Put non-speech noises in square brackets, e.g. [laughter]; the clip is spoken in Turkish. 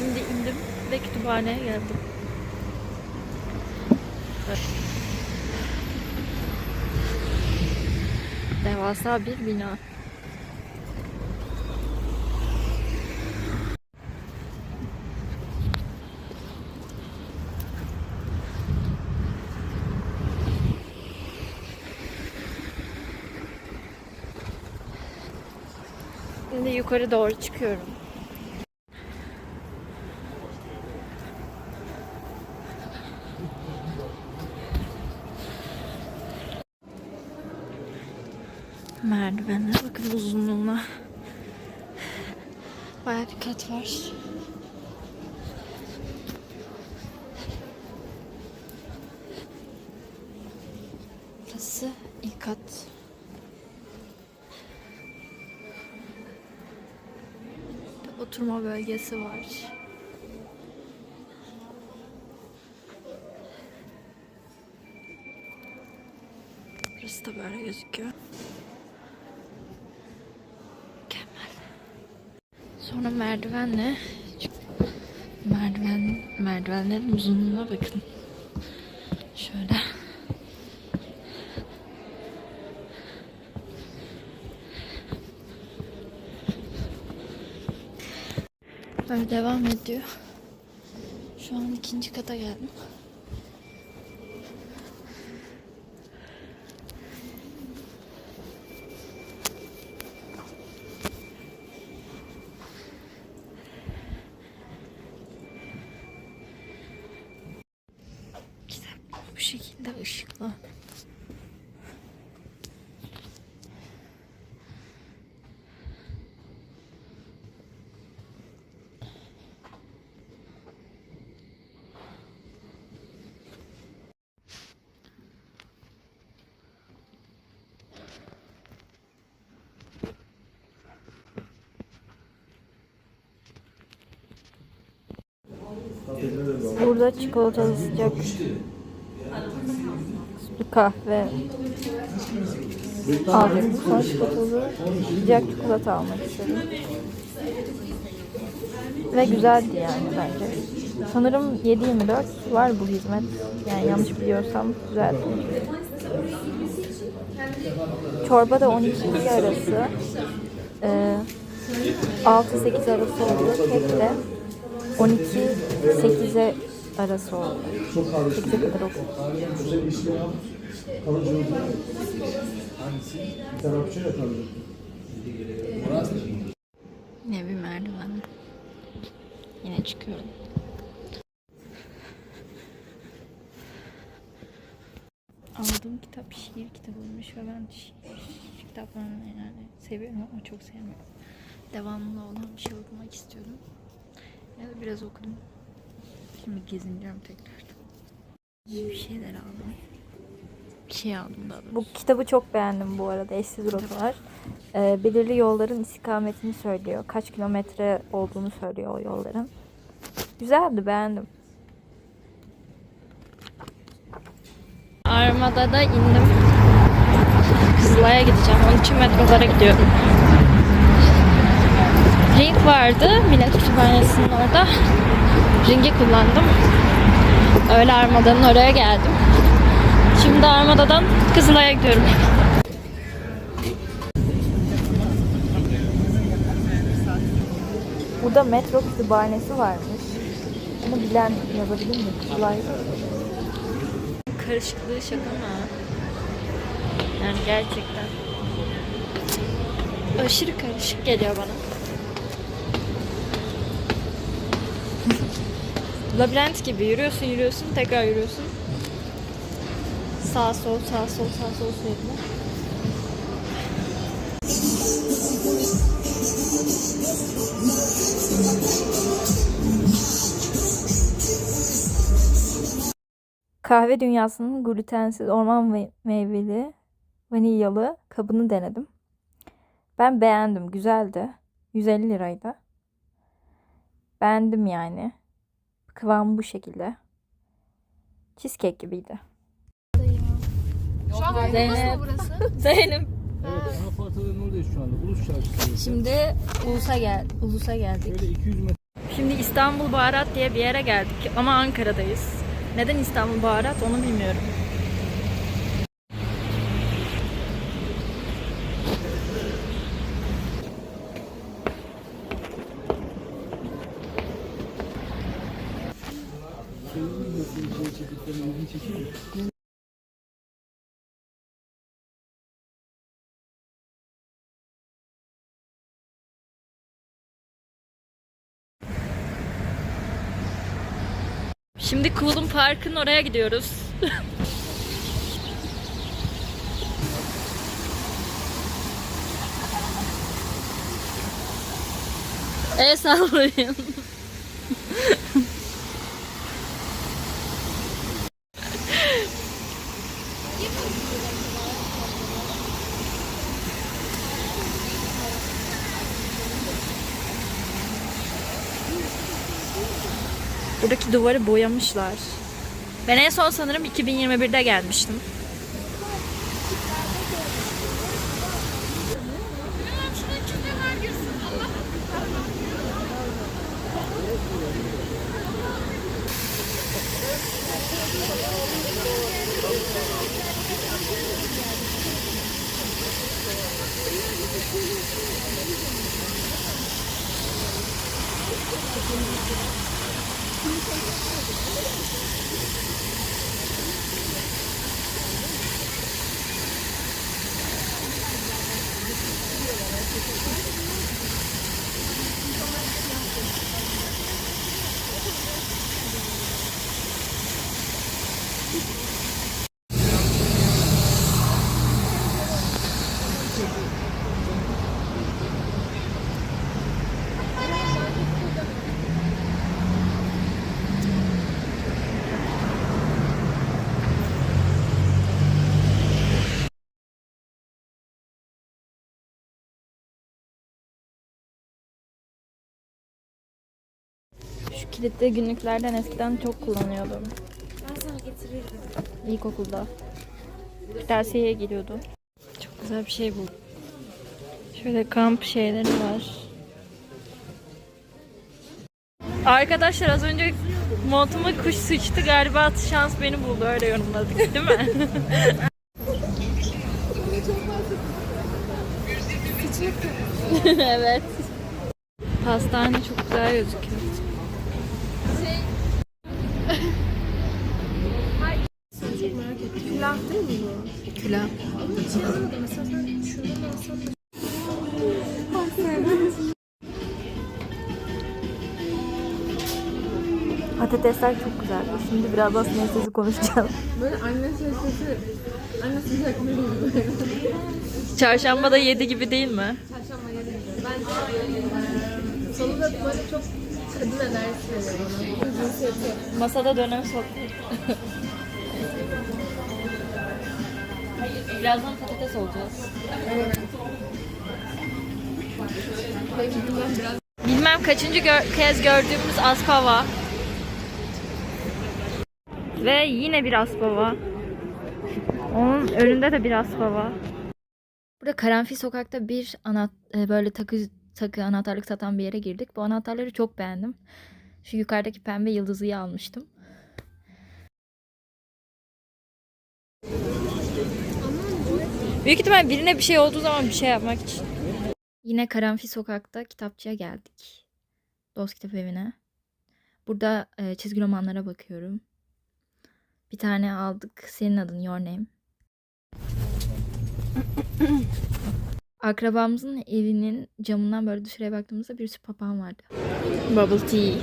Şimdi indim ve kütüphaneye geldim. Devasa bir bina. Şimdi yukarı doğru çıkıyorum. Merdivenler bakın uzunluğuna. Var. Burası ilk kat. Oturma bölgesi var. Burası da böyle gözüküyor. Sonra merdivenle merdiven merdivenlerin uzunluğuna bakın. Şöyle. Böyle devam ediyor. Şu an ikinci kata geldim. Kitap şekilde ışıklı. Burada çikolatalı sıcak bir kahve aldım. Sonra çikolatalı sıcak çikolata almak istedim. Ve güzeldi yani bence. Sanırım 7-24 var bu hizmet. Yani yanlış biliyorsam güzeldi. Çorba da 12 arası. Ee, 6-8 arası oluyor. Kek de 12-8'e arası oldu. 8'e kadar oldu. Güzel ismi al. Kalıcı oldu. Bir tarafçı ya kalıcı. Yine bir merdiven. Yine çıkıyorum. Aldığım kitap şiir kitabıymış ve ben şiir kitaplarını yani seviyorum ama çok sevmiyorum. Devamlı olan bir şey okumak istiyorum. Ya da biraz okudum. Şimdi gezineceğim tekrar. Bir şeyler aldım. Bir şey aldım da. Bu kitabı çok beğendim bu arada. Eşsiz rotalar. Ee, belirli yolların istikametini söylüyor. Kaç kilometre olduğunu söylüyor o yolların. Güzeldi, beğendim. Armada da indim. Kızılay'a gideceğim. Onun için metrolara gidiyorum. Ring vardı Millet Kütüphanesi'nin orada. Ring'i kullandım. Öyle Armada'nın oraya geldim. Şimdi Armada'dan Kızılay'a gidiyorum. Burada metro kütüphanesi varmış. Bunu bilen yazabilir mi? Kızılay. Karışıklığı şaka mı? Yani gerçekten. Aşırı karışık geliyor bana. Labirent gibi yürüyorsun yürüyorsun tekrar yürüyorsun. Sağ sol sağ sol sağ sol sürekli. Kahve dünyasının glutensiz orman ve meyveli vanilyalı kabını denedim. Ben beğendim. Güzeldi. 150 liraydı. Beğendim yani. Kıvamı bu şekilde. Cheesecake gibiydi. Şu an Zeynep. burası? [laughs] Zeynep. Evet, Anafartaların oradayız şu anda. Ulus Çarşısı. Şimdi Ulus'a gel Ulus'a geldik. Böyle 200 metre. Şimdi İstanbul Baharat diye bir yere geldik ama Ankara'dayız. Neden İstanbul Baharat onu bilmiyorum. Şimdi Cool'un Park'ın oraya gidiyoruz. [laughs] El sallayın. Buradaki duvarı boyamışlar. Ben en son sanırım 2021'de gelmiştim. やった! Kilitli günlüklerden eskiden çok kullanıyordum. Ben sana getirirdim. İlkokulda. Dersiyeye geliyordu. Çok güzel bir şey bu. Şöyle kamp şeyleri var. Arkadaşlar az önce montuma kuş sıçtı galiba şans beni buldu öyle yorumladık değil mi? [laughs] evet. Pastane çok güzel gözüküyor. Külah değil mi bu? Külah. Ama anlamadım. Mesela sen şuradan alsan da... Patatesler çok güzel. Şimdi biraz daha sinirsiz konuşacağım. Böyle anne sesi... Anne ne gibi. Çarşamba da yedi gibi değil mi? Çarşamba yeri gibi. Bence sonu da böyle çok kadın enerjisi veriyor bana. Masada dönem sohbet. [laughs] Birazdan patates olacağız. Bilmem kaçıncı gö- kez gördüğümüz Aspava. Ve yine bir Aspava. Onun önünde de bir Aspava. Burada Karanfil sokakta bir anahtar böyle takı takı anahtarlık satan bir yere girdik. Bu anahtarları çok beğendim. Şu yukarıdaki pembe yıldızıyı almıştım. Büyük ihtimal birine bir şey olduğu zaman bir şey yapmak için. Yine Karanfil sokakta kitapçıya geldik. Dost Kitap Evi'ne. Burada e, çizgi romanlara bakıyorum. Bir tane aldık. Senin adın Your Name. [clears throat] Akrabamızın evinin camından böyle dışarıya baktığımızda bir sürü papağan vardı. Bubble tea.